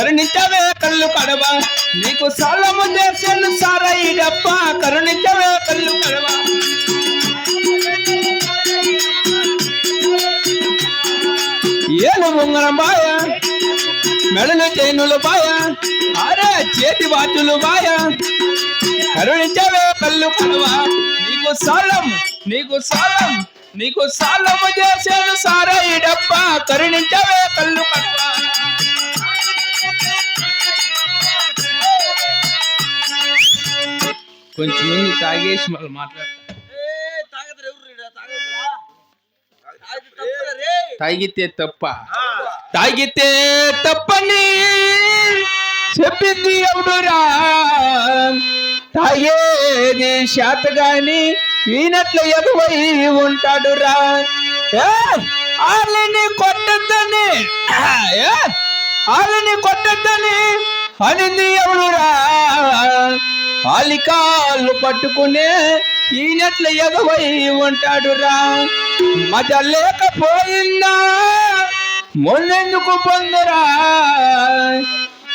కరుణించవే కళ్ళు కడవ. నీకు సాలము చేసాను సారయ్యప్ప. కరుణించవే కళ్ళు కడవ. ఏలు ఉంగరం బాయ మెడలు చైనులు బాయ అరే చేతి వాచులు బాయ. కరుణించవే కళ్ళు కడవ. నీకు సాలం నీకు సాలం నీకు సాలము చేసాను సారయ్యప్ప. కరుణించవే కొంచెం మంది తాగేసి మళ్ళీ మాట్లాడతారు తాగితే తప్ప. తాగితే తప్పని చెప్పింది ఎవడురా? తాగేది శాత గాని ఈనట్లు ఎదువై ఉంటాడు రా వాళ్ళని కొట్టద్దని. వాళ్ళని కొట్టద్దని అనింది ఎవడురా? కాళ్ళు పట్టుకునే ఈనట్ల ఎగవై ఉంటాడు రా మజ లేకపోయిందా? మొన్నెందుకు పొందరా?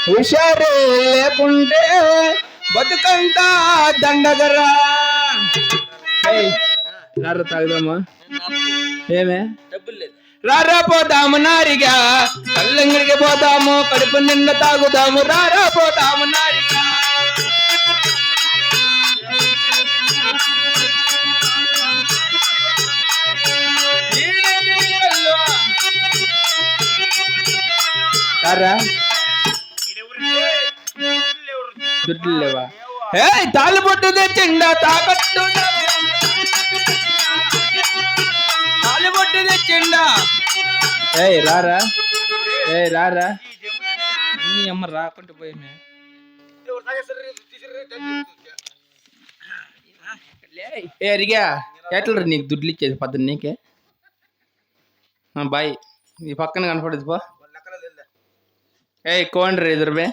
హుషారే లేకుంటే బతుకంతా దండగరా. రారా తాగుదామా? ఏమే? రారా పోదాము నారిగా కళ్ళంగడికి పోదాము కడుపు నిండా తాగుదాము రారా పోదాము నారిగా. రారా దుడ్లు లేవా ఏ తాళ్ళు పొట్టు తెచ్చిండా తాకట్టు తాళ్ళు పొట్టు తెచ్చిండా ఏయ్ రారా ఏయ్ రారా నీ అమ్మ రాకుంటే పోయి ఏ అరిగా ఎట్లా నీకు దుడ్లు ఇచ్చేది పద్దెని నీకే ఆ, బాయ్ ఈ పక్కన కనపడదు పో ఏ కోండ్రి ఎదురుబే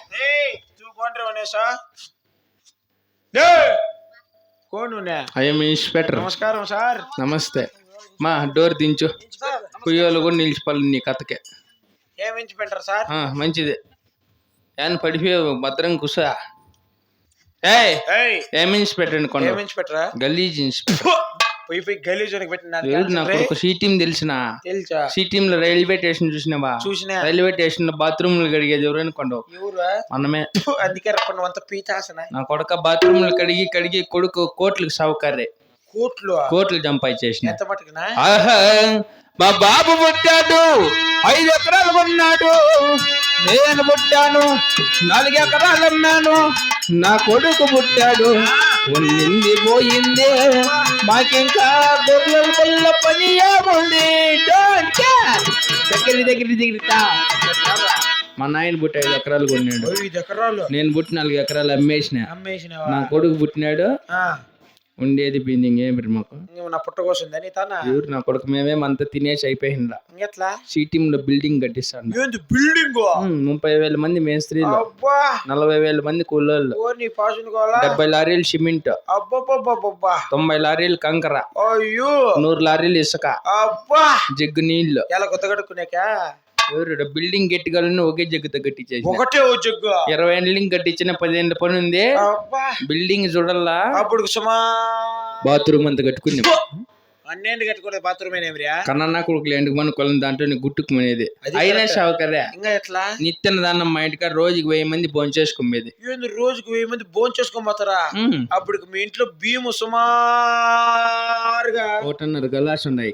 అయ్యో మీ ఇన్స్పెక్టర్ నమస్కారం సార్ నమస్తే మా డోర్ దించు కుయ్యోలు కూడా నిలిచిపోవాలి నీ కథకే ఏమించి పెట్టారు సార్ ఆ, మంచిది ఏమన్నా పడిపోయావు భద్రం కుసా ఏమించి పెట్టరా? గలీజ్ పోయి పోయి గలీజోనికి పెట్టిన తెలిసిన? తెలుసా? లో రైల్వే స్టేషన్ చూసినావా? చూసినా. రైల్వే స్టేషన్లో బాత్రూమ్లు కడిగేది ఎవరు అనుకోండు ఎవరా మనమే. అందుకే రప్పండి అంత పీతాసన. నా కొడుక బాత్రూమ్లు కడిగి కడిగి కొడుకు కోట్లకు సౌకర్య కోట్లు కోట్లు సంపాదించేసిన ఎంత మటుకునా? ఆహా మా బాబు పుట్టాడు ఐదు ఎకరాలు కొన్నాడు. నేను పుట్టాను నాలుగు ఎకరాలు అమ్మాను. నా కొడుకు పుట్టాడు. ఉన్నింది పోయింది. మాకింకా గొర్రెల పిల్ల పని ఏముంది. దగ్గర దగ్గర మా నాయన పుట్టి ఐదు ఎకరాలు. కొన్నాడు నేను పుట్టి నాలుగు ఎకరాలు అమ్మేసిన. నా కొడుకు పుట్టినాడు. ఉండేది పోయింది ఇంకేం మాకు. నా పుట్ట కోసిందా నీ తన? ఎవరు నా కొడుకు? మేమేమంతా తినేసి అయిపోయిందా ఇంకెట్లా? సిటీమ్లో బిల్డింగ్ కట్టిస్తాను ఏంది బిల్డింగ్? ముప్పై వేల మంది మేస్త్రీలు అబ్బా! నలభై వేల మంది కూలోళ్ళు. పాషన్ డెబ్బై లారీలు సిమెంట్. అబ్బబ్బబ్బబ్బబ్బా! తొంభై లారీలు కంకర. అయ్యో! నూరు లారీలు ఇసుక. అబ్బా! జగ్గు నీళ్ళు ఎలా కొత్త కడుక్కునేక ఎవరు బిల్డింగ్ గట్టిగలను ఒకే జగ్గుతో కట్టించేసి ఒకటే జగ్గు. ఇరవై ఏళ్ళకి కట్టించిన పదిహేను పని ఉంది. బిల్డింగ్ చూడల్లా? అప్పుడు సుమా. బాత్రూమ్ అంతా కట్టుకుంది. అన్నేంటి కట్టుకునేది బాత్రూమ్ ఏనేమిరా కన్నా కొడుకులు ఎండుకు మన కొలం దాంట్లో గుట్టుకునేది అది అయినా. సౌకర్య ఇంకా ఎట్లా? నిత్యన దానం మా ఇంటికాడ రోజుకి వెయ్యి మంది భోంచేసుకునేది ఏంది రోజుకు వెయ్యి మంది భోజనం చేసుకొని పోతారా. అప్పుడు మీ ఇంట్లో బియ్యము సుమారుగా ఒకటిన్నర గలాస్ ఉన్నాయి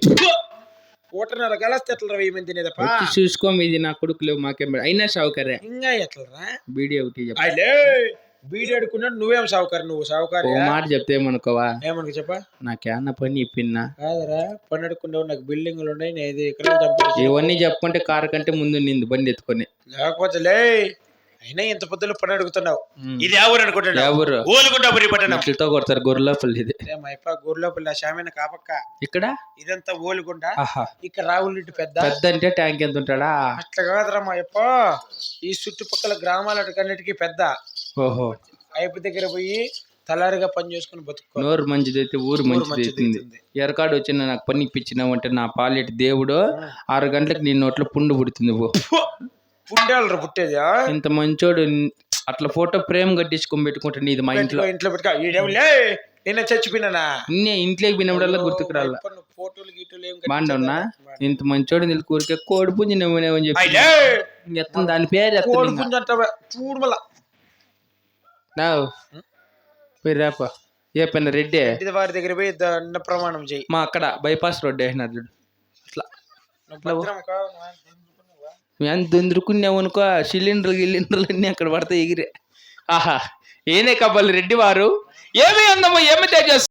గెలస్తే ఎట్లా వెయ్యి మంది తినేదప్ప? వచ్చి చూసుకోమి ఇది నా కొడుకులు మాకేం బె- అయినా సౌకర్య ఇంకా ఎట్లరా? బీడీ ఒకటి చెప్ప. అలే బీడి అడుకున్నాడు నువ్వేం సావుకారు నువ్వు ఓ సావుకారు మాట చెప్తే ఏమనుకోవా? ఏమనుకో చెప్పా? నాకేమన్నా పని ఇప్పిన్నా కాదరా పని అడుకున్నావు నాకు బిల్డింగ్లు ఉన్నాయి నేను ఐదు ఎకరాలు చంపాల్సి ఇవన్నీ చెప్పుకుంటే కారు కంటే ముందు నింది బండి ఎత్తుకొని. లేకపోతే లే అయినా ఇంత పొద్దులో పని అడుగుతున్నావు. ఇది ఎవరు అనుకుంటున్నావు? ఎవరు ఓలుకుంటా పని పట్టణం. ఇట్లతో కొడతారు ఇది. కాపక్క. ఇక్కడ? ఇదంతా ఓలుగుంట ఆహా. ఇక్కడ రావులింటి పెద్ద పెద్ద. అంటే ట్యాంక్ ఎంత ఉంటాడా? అట్లా కాదురా మా యప్ప ఈ చుట్టుపక్కల గ్రామాలన్నిటికీ పెద్ద. ఓహో. ఐపు దగ్గర పోయి తలారిగా పని చేసుకుని బతుకో నోరు మంచిదైతే ఊరు మంచిది మంచిది అవుతుంది అవుతుంది. ఎరకాడు వచ్చిన నాకు పని ఇప్పించినావు అంటే నా పాలేటి దేవుడు. ఆరు గంటలకు నీ నోట్లో పుండు పుడుతుంది పో. పుండేళ్ళు పుట్టేది? ఇంత మంచోడు అట్లా ఫోటో ఫ్రేమ్ కట్టించుకొని పెట్టుకుంటాడు నీది మా ఇంట్లో. ఇంట్లో పెట్టుకో. ఈడేవులే నిన్న చచ్చిపోయినానా? ఇన్నే ఇంట్లోకి పోయినప్పుడల్లా గుర్తుకు రాల ఇప్పుడు ఫోటోలు గీటోలు ఏం బాగుండవునా ఇంత మంచోడు నిలు కూరికే కోడి పుంజి నువ్వునేవని చెప్పి. ఎత్తం దాని పేరు కోడి పుంజు అంటావా? చూడు మళ్ళా. నావు. పోయి రాపా ఏ పని రెడ్డి? వారి దగ్గర పోయి దండ ప్రమాణం చేయి. మా అక్కడ బైపాస్ రోడ్ వేసినారు చూడు. అట్లా. ఎంత దొరుకున్నావు అనుకో సిలిండర్లు గిలిండర్లు అన్నీ అక్కడ పడతాయి ఎగిరే ఆహా ఏనే కబ్బలు రెడ్డి వారు ఏమి అందమో ఏమి తేజస్